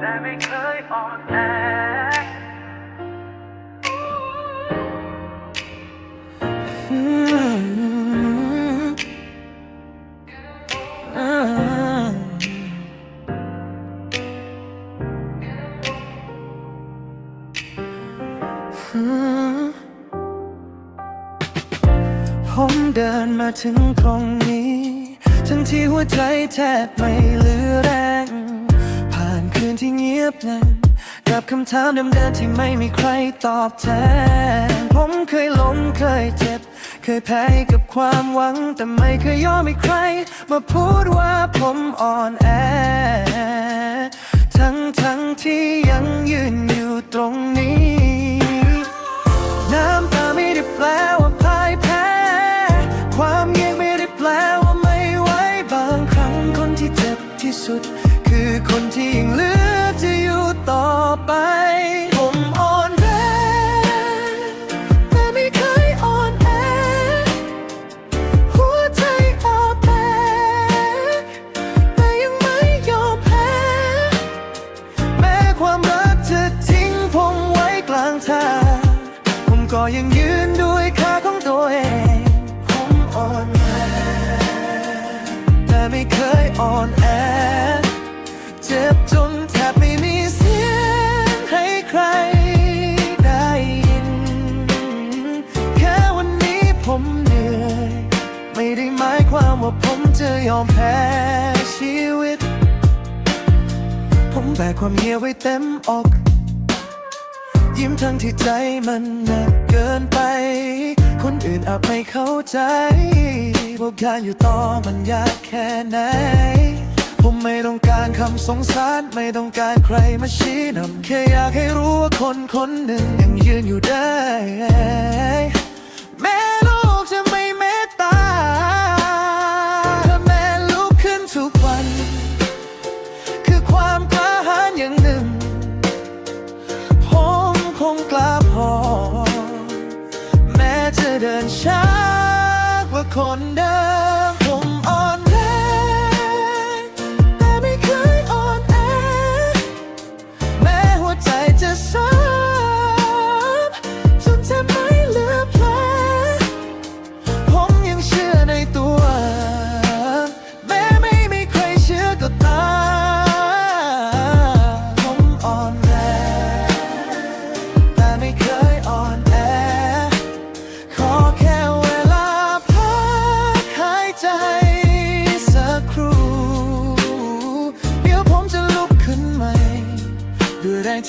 แต่ไม่เคยอ่อนแอผมเดินมาถึงตรงนี้ ทั้งที่หัวใจแทบไม่ ที่เงียบงันกับคำถามเดิมๆที่ไม่มีใครตอบแทน ผมเคยล้มเคยเจ็บ เคยแพ้กับความหวัง แต่ไม่เคยยอมให้ใคร มาพูดว่าผมอ่อนแอ ทั้งทั้งๆที่ยังยืนอยู่ตรงนี้ ก็ยังยืนด้วยขาของตัวเองผมอ่อนแอแต่ไม่เคยอ่อนแอ เจ็บจนแทบไม่มีเสียงให้ใครได้ยิน แค่วันนี้ผมเหนื่อย ไม่ได้หมายความว่าผมจะยอมแพ้ชีวิต ผมแบกความเหี่ยวไว้เต็มอก ยิ้มทั้งที่ใจมันหนักเกินไป คนอื่นอาจไม่เข้าใจว่าการอยู่ต่อมันยากแค่ไหน ผมไม่ต้องการคำสงสารไม่ต้องการใครมาชี้นำแค่อยากให้รู้ว่าคนคนหนึ่งยังยืนอยู่ได้ คนเดิม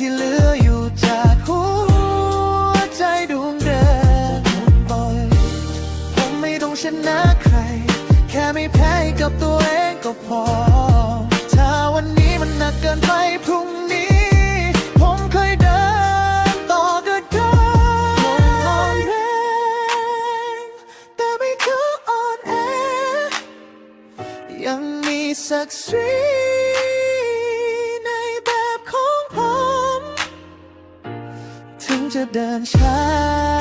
ที่เหลืออยู่จากหัวใจดวงเดิมบ่อยผมไม่ต้องชนะใคร แค่ไม่แพ้กับตัวเองก็พอ ถ้าวันนี้มันหนักเกินไปพรุ่งนี้ ผมเคยเดินต่อก็ได้ผมอ่อนแรงแต่ไม่เคยอ่อนแอยังมีศักดิ์ศรี จะเดินช้า